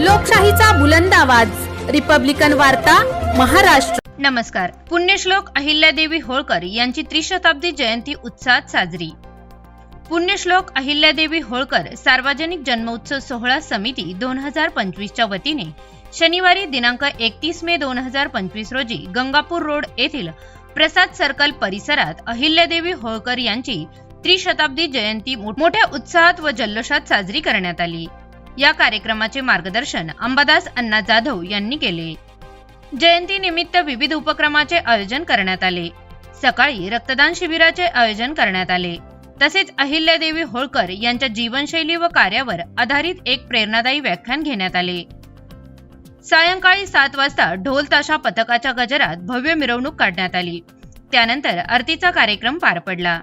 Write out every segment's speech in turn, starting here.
लोकशाहीचा बुलंद आवाज. रिपब्लिकन वार्ता महाराष्ट्र. नमस्कार. पुण्यश्लोक अहिल्यादेवी होळकर यांची त्रिशताब्दी जयंती उत्साहात साजरी. पुण्यश्लोक अहिल्यादेवी होळकर सार्वजनिक जन्मोत्सव सोहळा समिती दोन हजार पंचवीसच्या वतीने शनिवारी दिनांक एकतीस मे दोन हजार पंचवीस रोजी गंगापूर रोड येथील प्रसाद सर्कल परिसरात अहिल्यादेवी होळकर यांची त्रिशताब्दी जयंती मोठ्या उत्साहात व जल्लोषात साजरी करण्यात आली. या कार्यक्रमाचे मार्गदर्शन अंबादास अण्णा जाधव यांनी केले. जयंती निमित्त विविध उपक्रमाचे आयोजन करण्यात आले. सकाळी रक्तदान शिबिराचे आयोजन करण्यात आले. तसेच अहिल्यादेवी होळकर यांच्या जीवनशैली व कार्यावर आधारित एक प्रेरणादायी व्याख्यान घेण्यात आले. सायंकाळी सात वाजता ढोल ताशा पथकाच्या गजरात भव्य मिरवणूक काढण्यात आली. त्यानंतर आरतीचा कार्यक्रम पार पडला.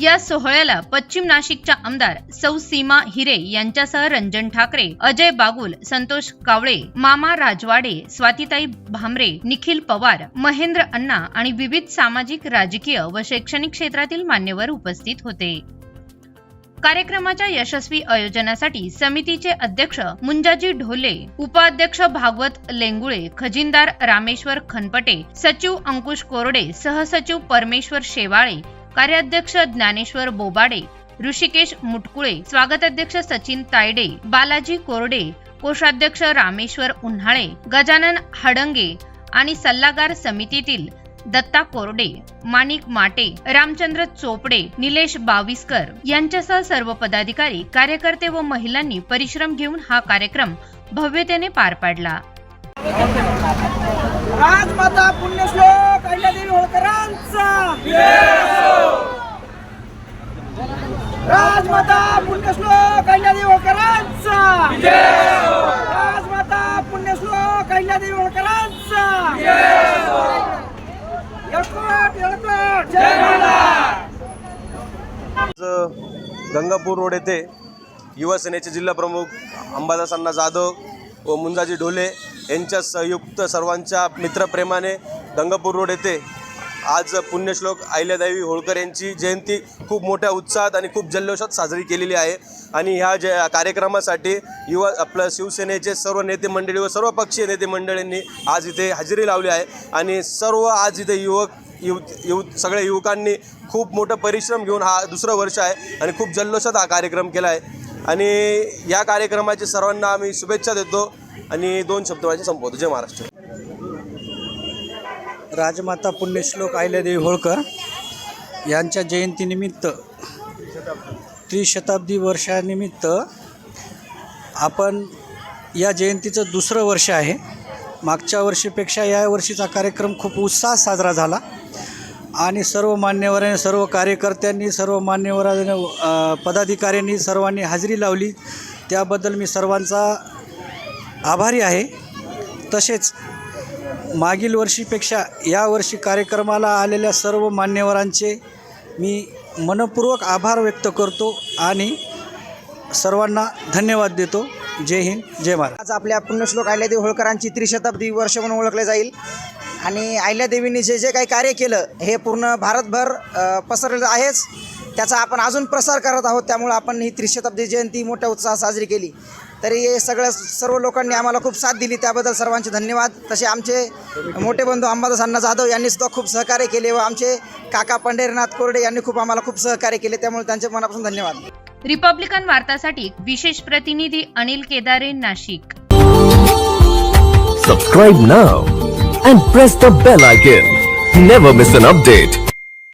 या सोहळ्याला पश्चिम नाशिकच्या आमदार सौ सीमा हिरे यांच्यासह रंजन ठाकरे अजय बागुल संतोष कावळे मामा राजवाडे स्वातीताई भामरे निखिल पवार महेंद्र अण्णा आणि विविध सामाजिक राजकीय व शैक्षणिक क्षेत्रातील मान्यवर उपस्थित होते. कार्यक्रमाच्या यशस्वी आयोजनासाठी समितीचे अध्यक्ष मुंजाजी ढोले उपाध्यक्ष भागवत लेंगुळे खजिनदार रामेश्वर खनपटे सचिव अंकुश कोरडे सहसचिव परमेश्वर शेवाळे कार्याध्यक्ष ज्ञानेश्वर बोबाडे ऋषिकेश मुटकुळे स्वागताध्यक्ष सचिन तायडे बालाजी कोरडे कोषाध्यक्ष रामेश्वर उन्हाळे गजानन हडंगे आणि सल्लागार समितीतील दत्ता कोरडे माणिक माटे रामचंद्र चोपडे निलेश बाविस्कर यांच्यासह सर्व पदाधिकारी कार्यकर्ते व महिलांनी परिश्रम घेऊन हा कार्यक्रम भव्यतेने पार पाडला राजमाता पुण्यश्लोक अहिल्यादेवी होळकरांचा राजमाता पुण्यश्लोक अहिल्यादेवी होळकरांचा राजमाता पुण्यश्लोक अहिल्यादेवी होळकरांचा गंगापूर रोड येथे युवासेनेचे जिल्हाप्रमुख अंबादास अण्णा जाधव व मुंजाजी ढोले यांच्या संयुक्त सर्वांच्या मित्रप्रेमाने गंगापूर रोड येथे आज पुण्यश्लोक अहिल्यादेवी होळकर यांची जयंती खूप मोठ्या उत्साहात आणि खूप जल्लोषात साजरी केलेली आहे. आणि ह्या ज कार्यक्रमासाठी युवा आपलं शिवसेनेचे सर्व नेते मंडळी व सर्व पक्षीय नेते मंडळींनी आज इथे हजेरी लावली आहे. आणि सर्व आज इथे युवक युव युव सगळ्या युवकांनी खूप मोठं परिश्रम घेऊन हा दुसरं वर्ष आहे आणि खूप जल्लोषात हा कार्यक्रम केला आहे. आणि या कार्यक्रमाचे सर्वांना आम्ही शुभेच्छा देतो आणि दोन शब्द माझे संपवतो. जय महाराष्ट्र. राजमाता पुण्यश्लोक अहिल्यादेवी होळकर यांच्या जयंतीनिमित्त त्रिशताब्दी वर्षानिमित्त आपण या जयंतीचं दुसरं वर्ष आहे. मागच्या वर्षीपेक्षा या वर्षीचा कार्यक्रम खूप उत्साहात साजरा झाला. आणि सर्व मान्यवरांनी सर्व कार्यकर्त्यांनी सर्व मान्यवरांनी पदाधिकाऱ्यांनी सर्वांनी हजेरी लावली. त्याबद्दल मी सर्वांचा आभारी आहे. तसेच मागील वर्षीपेक्षा यावर्षी कार्यक्रमाला आलेल्या सर्व मान्यवरांचे मी मनपूर्वक आभार व्यक्त करतो आणि सर्वांना धन्यवाद देतो. जय हिंद जय महाराज. आज आपल्या पुण्यश्लोक अहिल्यादेवी होळकरांची त्रिशताब्दी वर्ष म्हणून ओळखले जाईल. आणि अहिल्यादेवींनी जे जे काही कार्य केलं हे पूर्ण भारतभर पसरलेलं आहेच. त्याचा आपण अजून प्रसार करत आहोत. त्यामुळं आपण ही त्रिशताब्दी जयंती मोठ्या उत्साहात साजरी केली. तरी हे सगळ्या सर्व लोकांनी आम्हाला खूप साथ दिली. त्याबद्दल सर्वांचे धन्यवाद. तसे आमचे मोठे बंधू अंबादास अण्णा जाधव यांनी सुद्धा खूप सहकार्य केले व आमचे काका पंढरीनाथ कोरडे यांनी खूप आम्हाला खूप सहकार्य केले. त्यामुळे त्यांचे मनापासून धन्यवाद. रिपब्लिकन वार्तासाठी विशेष प्रतिनिधी Anil Kedare Nashik. Subscribe now and press the bell icon. Never miss an update.